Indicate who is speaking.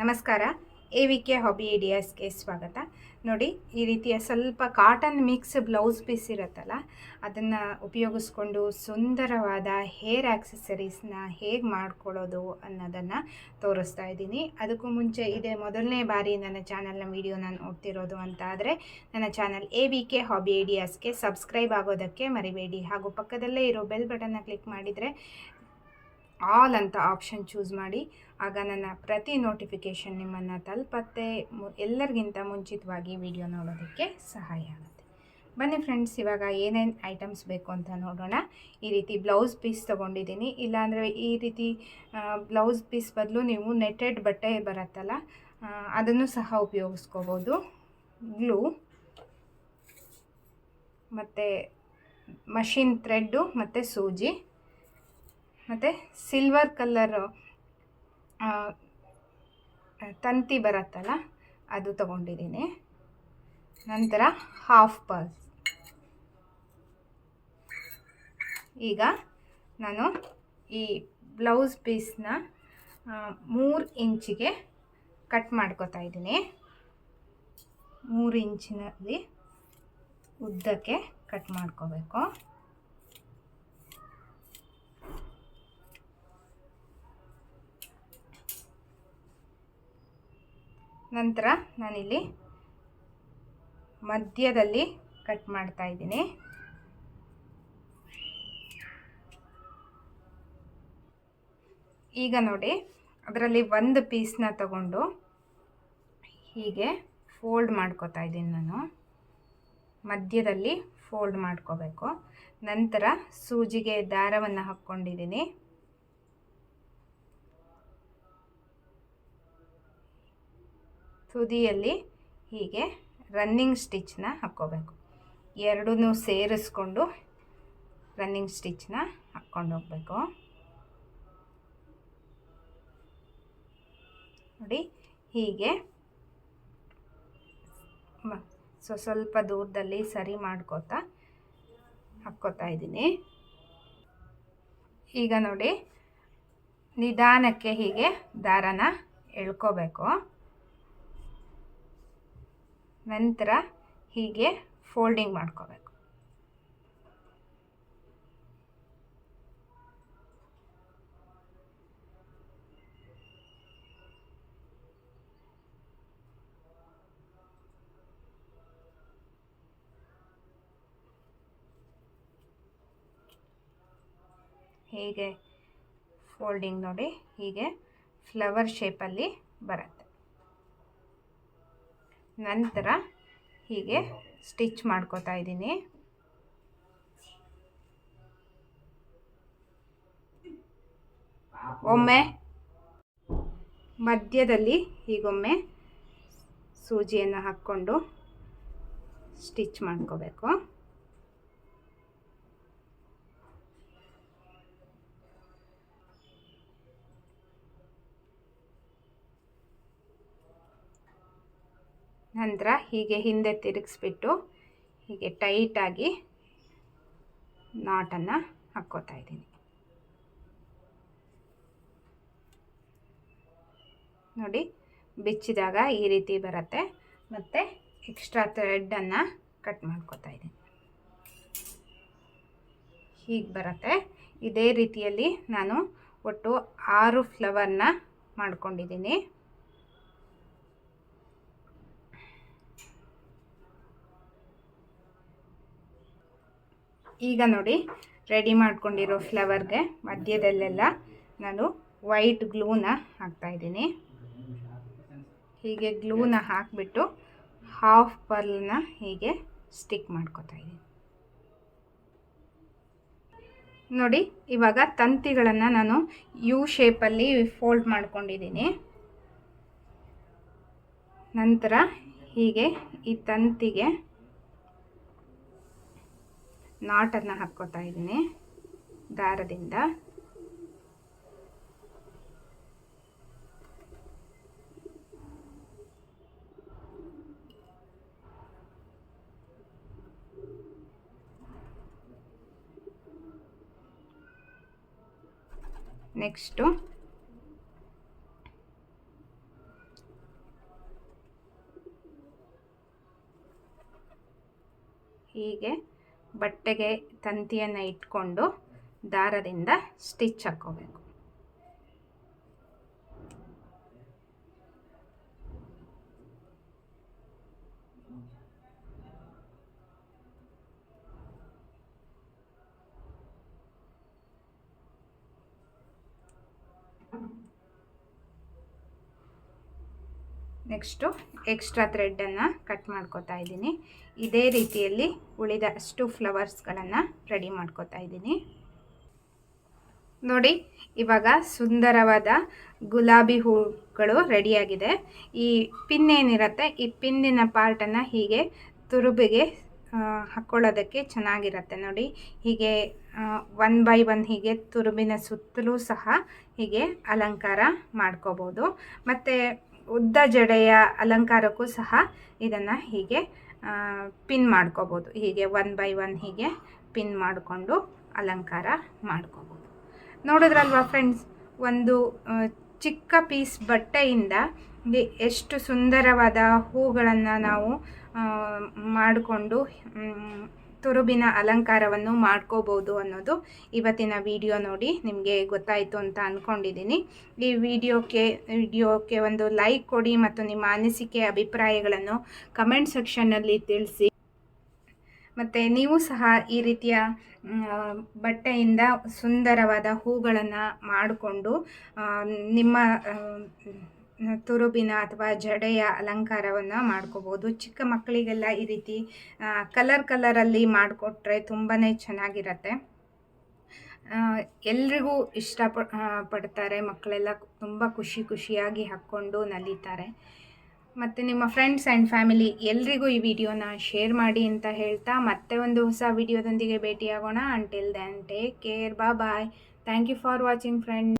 Speaker 1: ನಮಸ್ಕಾರ. A V K hobby ಐಡಿಯಾಸ್ಗೆ ಸ್ವಾಗತ. ನೋಡಿ, ಈ ರೀತಿಯ ಸ್ವಲ್ಪ ಕಾಟನ್ ಮಿಕ್ಸ್ ಬ್ಲೌಸ್ ಪೀಸ್ ಇರುತ್ತಲ್ಲ, ಅದನ್ನು ಉಪಯೋಗಿಸ್ಕೊಂಡು ಸುಂದರವಾದ ಹೇರ್ ಆಕ್ಸೆಸರೀಸ್ನ ಹೇಗೆ ಮಾಡ್ಕೊಳ್ಳೋದು ಅನ್ನೋದನ್ನು ತೋರಿಸ್ತಾ ಇದ್ದೀನಿ. ಅದಕ್ಕೂ ಮುಂಚೆ ಇದೇ ಮೊದಲನೇ ಬಾರಿ ನನ್ನ ಚಾನಲ್ನ ನಾನು ನೋಡ್ತಿರೋದು ಅಂತ ಆದರೆ ನನ್ನ channel A V K hobby ಐಡಿಯಾಸ್ಗೆ subscribe ಆಗೋದಕ್ಕೆ ಮರಿಬೇಡಿ. ಹಾಗೂ ಪಕ್ಕದಲ್ಲೇ ಇರೋ ಬೆಲ್ ಬಟನ್ನ ಕ್ಲಿಕ್ ಮಾಡಿದರೆ ಆಲ್ ಅಂತ ಆಪ್ಷನ್ ಚೂಸ್ ಮಾಡಿ, ಆಗ ನನ್ನ ಪ್ರತಿ ನೋಟಿಫಿಕೇಷನ್ ನಿಮ್ಮನ್ನು ತಲುಪತ್ತೆ. ಎಲ್ಲರಿಗಿಂತ ಮುಂಚಿತವಾಗಿ ವಿಡಿಯೋ ನೋಡೋದಕ್ಕೆ ಸಹಾಯ ಆಗುತ್ತೆ. ಬನ್ನಿ ಫ್ರೆಂಡ್ಸ್ ಇವಾಗ ಏನೇನು ಐಟಮ್ಸ್ ಬೇಕು ಅಂತ ನೋಡೋಣ. ಈ ರೀತಿ ಬ್ಲೌಸ್ ಪೀಸ್ ತೊಗೊಂಡಿದ್ದೀನಿ. ಇಲ್ಲಾಂದರೆ ಈ ರೀತಿ ಬ್ಲೌಸ್ ಪೀಸ್ ಬದಲು ನೀವು ನೆಟೆಡ್ ಬಟ್ಟೆ ಬರುತ್ತಲ್ಲ ಅದನ್ನು ಸಹ ಉಪಯೋಗಿಸ್ಕೋಬೋದು. ಗ್ಲೂ, ಮತ್ತು ಮಷಿನ್ ಥ್ರೆಡ್ಡು ಮತ್ತು ಸೂಜಿ. ಮತ್ತು ಸಿಲ್ವರ್ ಕಲ್ಲರ್ ತಂತಿ ಬರುತ್ತಲ್ಲ, ಅದು ತಗೊಂಡಿದ್ದೀನಿ. ನಂತರ ಹಾಫ್ ಪರ್ಸ್ ಈಗ ನಾನು ಈ ಬ್ಲೌಸ್ ಪೀಸ್ನ ಮೂರು ಇಂಚಿಗೆ ಕಟ್ ಮಾಡ್ಕೋತಾ ಇದ್ದೀನಿ. ಮೂರು ಇಂಚಿನಲ್ಲಿ ಉದ್ದಕ್ಕೆ ಕಟ್ ಮಾಡ್ಕೋಬೇಕು. ನಂತರ ನಾನಿಲ್ಲಿ ಮಧ್ಯದಲ್ಲಿ ಕಟ್ ಮಾಡ್ತಾ ಇದ್ದೀನಿ. ಈಗ ನೋಡಿ, ಅದರಲ್ಲಿ ಒಂದು ಪೀಸ್ನ ತಗೊಂಡು ಹೀಗೆ ಫೋಲ್ಡ್ ಮಾಡ್ಕೋತಾ ಇದ್ದೀನಿ ನಾನು. ಮಧ್ಯದಲ್ಲಿ ಫೋಲ್ಡ್ ಮಾಡ್ಕೋಬೇಕು. ನಂತರ ಸೂಜಿಗೆ ದಾರವನ್ನು ಹಾಕ್ಕೊಂಡಿದ್ದೀನಿ. ತುದಿಯಲ್ಲಿ ಹೀಗೆ ರನ್ನಿಂಗ್ ಸ್ಟಿಚ್ನ ಹಾಕ್ಕೋಬೇಕು. ಎರಡೂ ಸೇರಿಸ್ಕೊಂಡು ರನ್ನಿಂಗ್ ಸ್ಟಿಚ್ನ ಹಾಕ್ಕೊಂಡು ಹೋಗಬೇಕು. ನೋಡಿ, ಹೀಗೆ ಸೊ ಸ್ವಲ್ಪ ದೂರದಲ್ಲಿ ಸರಿ ಮಾಡ್ಕೋತಾ ಹಾಕ್ಕೋತಾ ಇದ್ದೀನಿ. ಈಗ ನೋಡಿ, ನಿಧಾನಕ್ಕೆ ಹೀಗೆ ದಾರನ ಎಳ್ಕೋಬೇಕು. ನಂತರ ಹೀಗೆ ಫೋಲ್ಡಿಂಗ್ ಮಾಡ್ಕೋಬೇಕು. ಹೀಗೆ ಫೋಲ್ಡಿಂಗ್ ನೋಡಿ ಹೀಗೆ ಫ್ಲವರ್ ಶೇಪಲ್ಲಿ ಬರುತ್ತೆ. ನಂತರ ಹೀಗೆ ಸ್ಟಿಚ್ ಮಾಡ್ಕೋತಾ ಇದ್ದೀನಿ. ಒಮ್ಮೆ ಮಧ್ಯದಲ್ಲಿ ಹೀಗೊಮ್ಮೆ ಸೂಜಿಯನ್ನು ಹಾಕ್ಕೊಂಡು ಸ್ಟಿಚ್ ಮಾಡ್ಕೋಬೇಕು. ನಂತರ ಹೀಗೆ ಹಿಂದೆ ತಿರುಗಿಸ್ಬಿಟ್ಟು ಹೀಗೆ ಟೈಟಾಗಿ ನಾಟನ್ನು ಹಾಕ್ಕೋತಾ ಇದ್ದೀನಿ. ನೋಡಿ, ಬಿಚ್ಚಿದಾಗ ಈ ರೀತಿ ಬರುತ್ತೆ. ಮತ್ತು ಎಕ್ಸ್ಟ್ರಾ ಥ್ರೆಡ್ಡನ್ನು ಕಟ್ ಮಾಡ್ಕೋತಾ ಇದ್ದೀನಿ. ಹೀಗೆ ಬರುತ್ತೆ. ಇದೇ ರೀತಿಯಲ್ಲಿ ನಾನು ಒಟ್ಟು ಆರು ಫ್ಲವರ್ನ ಮಾಡ್ಕೊಂಡಿದ್ದೀನಿ. ಈಗ ನೋಡಿ ರೆಡಿ ಮಾಡ್ಕೊಂಡಿರೋ ಫ್ಲವರ್ಗೆ ಮಧ್ಯದಲ್ಲೆಲ್ಲ ನಾನು ವೈಟ್ ಗ್ಲೂನ ಹಾಕ್ತಾಯಿದ್ದೀನಿ ಹೀಗೆ ಗ್ಲೂನ ಹಾಕಿಬಿಟ್ಟು ಹಾಫ್ ಪರ್ಲ್ನ ಹೀಗೆ ಸ್ಟಿಕ್ ಮಾಡ್ಕೊತಾ ಇದ್ದೀನಿ. ನೋಡಿ, ಇವಾಗ ತಂತಿಗಳನ್ನು ನಾನು ಯು ಶೇಪಲ್ಲಿ ಫೋಲ್ಡ್ ಮಾಡ್ಕೊಂಡಿದ್ದೀನಿ. ನಂತರ ಹೀಗೆ ಈ ತಂತಿಗೆ ನಾಟನ್ನು ಹಾಕ್ಕೋತಾ ಇದ್ದೀನಿ. ದಾರದಿಂದ. ನೆಕ್ಸ್ಟು. ಹೀಗೆ. ಬಟ್ಟೆಗೆ ತಂತಿಯನ್ನು ಇಟ್ಕೊಂಡು ದಾರದಿಂದ ಸ್ಟಿಚ್ ಹಾಕ್ಕೋಬೇಕು. ನೆಕ್ಸ್ಟು ಎಕ್ಸ್ಟ್ರಾ ಥ್ರೆಡ್ಡನ್ನು ಕಟ್ ಮಾಡ್ಕೋತಾ ಇದ್ದೀನಿ. ಇದೇ ರೀತಿಯಲ್ಲಿ ಉಳಿದ ಅಷ್ಟು ಫ್ಲವರ್ಸ್ಗಳನ್ನು ರೆಡಿ ಮಾಡ್ಕೋತಾ ಇದ್ದೀನಿ. ನೋಡಿ, ಇವಾಗ ಸುಂದರವಾದ ಗುಲಾಬಿ ಹೂಗಳು ರೆಡಿಯಾಗಿದೆ. ಈ ಪಿನ್ ಏನಿರುತ್ತೆ, ಈ ಪಿನ್ನಿನ ಪಾರ್ಟನ್ನು ಹೀಗೆ ತುರುಬಿಗೆ ಹಾಕ್ಕೊಳ್ಳೋದಕ್ಕೆ ಚೆನ್ನಾಗಿರುತ್ತೆ. ನೋಡಿ, ಹೀಗೆ ಒನ್ ಬೈ ಒನ್ ಹೀಗೆ ತುರುಬಿನ ಸುತ್ತಲೂ ಸಹ ಹೀಗೆ ಅಲಂಕಾರ ಮಾಡ್ಕೋಬೋದು. ಮತ್ತು ಉದ್ದ ಜಡೆಯ ಅಲಂಕಾರಕ್ಕೂ ಸಹ ಇದನ್ನು ಹೀಗೆ ಪಿನ್ ಮಾಡ್ಕೋಬೋದು. ಹೀಗೆ ಒನ್ ಬೈ ಒನ್ ಹೀಗೆ ಪಿನ್ ಮಾಡಿಕೊಂಡು ಅಲಂಕಾರ ಮಾಡ್ಕೋಬೋದು. ನೋಡಿದ್ರಲ್ವಾ ಫ್ರೆಂಡ್ಸ್ ಒಂದು ಚಿಕ್ಕ ಪೀಸ್ ಬಟ್ಟೆಯಿಂದ ಎಷ್ಟು ಸುಂದರವಾದ ಹೂಗಳನ್ನು ನಾವು ಮಾಡಿಕೊಂಡು ತುರುಬಿನ ಅಲಂಕಾರವನ್ನು ಮಾಡ್ಕೋಬೋದು ಅನ್ನೋದು ಇವತ್ತಿನ ವಿಡಿಯೋ ನೋಡಿ ನಿಮಗೆ ಗೊತ್ತಾಯಿತು ಅಂತ ಅಂದ್ಕೊಂಡಿದ್ದೀನಿ ಈ ವಿಡಿಯೋಕ್ಕೆ ವಿಡಿಯೋಕ್ಕೆ ಒಂದು ಲೈಕ್ ಕೊಡಿ ಮತ್ತು ನಿಮ್ಮ ಅನಿಸಿಕೆ, ಅಭಿಪ್ರಾಯಗಳನ್ನು ಕಮೆಂಟ್ ಸೆಕ್ಷನ್ನಲ್ಲಿ ತಿಳಿಸಿ. ಮತ್ತು ನೀವು ಸಹ ಈ ರೀತಿಯ ಬಟ್ಟೆಯಿಂದ ಸುಂದರವಾದ ಹೂಗಳನ್ನು ಮಾಡಿಕೊಂಡು ನಿಮ್ಮ ತುರುಬಿನ ಅಥವಾ ಜಡೆಯ ಅಲಂಕಾರವನ್ನು ಮಾಡ್ಕೋಬೋದು. ಚಿಕ್ಕ ಮಕ್ಕಳಿಗೆಲ್ಲ ಈ ರೀತಿ ಕಲರ್ ಕಲರಲ್ಲಿ ಮಾಡಿಕೊಟ್ರೆ ತುಂಬಾ ಚೆನ್ನಾಗಿರತ್ತೆ. ಎಲ್ರಿಗೂ ಇಷ್ಟ ಪಡ್ತಾರೆ. ಮಕ್ಕಳೆಲ್ಲ ತುಂಬ ಖುಷಿ ಖುಷಿಯಾಗಿ ಹಾಕ್ಕೊಂಡು ನಲಿತಾರೆ. ಮತ್ತು ನಿಮ್ಮ ಫ್ರೆಂಡ್ಸ್ ಆ್ಯಂಡ್ ಫ್ಯಾಮಿಲಿ ಎಲ್ರಿಗೂ ಈ ವಿಡಿಯೋನ ಶೇರ್ ಮಾಡಿ ಅಂತ ಹೇಳ್ತಾ ಮತ್ತೆ ಒಂದು ಹೊಸ ವಿಡಿಯೋದೊಂದಿಗೆ ಭೇಟಿಯಾಗೋಣ. ಅಂಟಿಲ್ ದೆನ್ ಟೇಕ್ ಕೇರ್ ಬಾ bye thank you for watching friend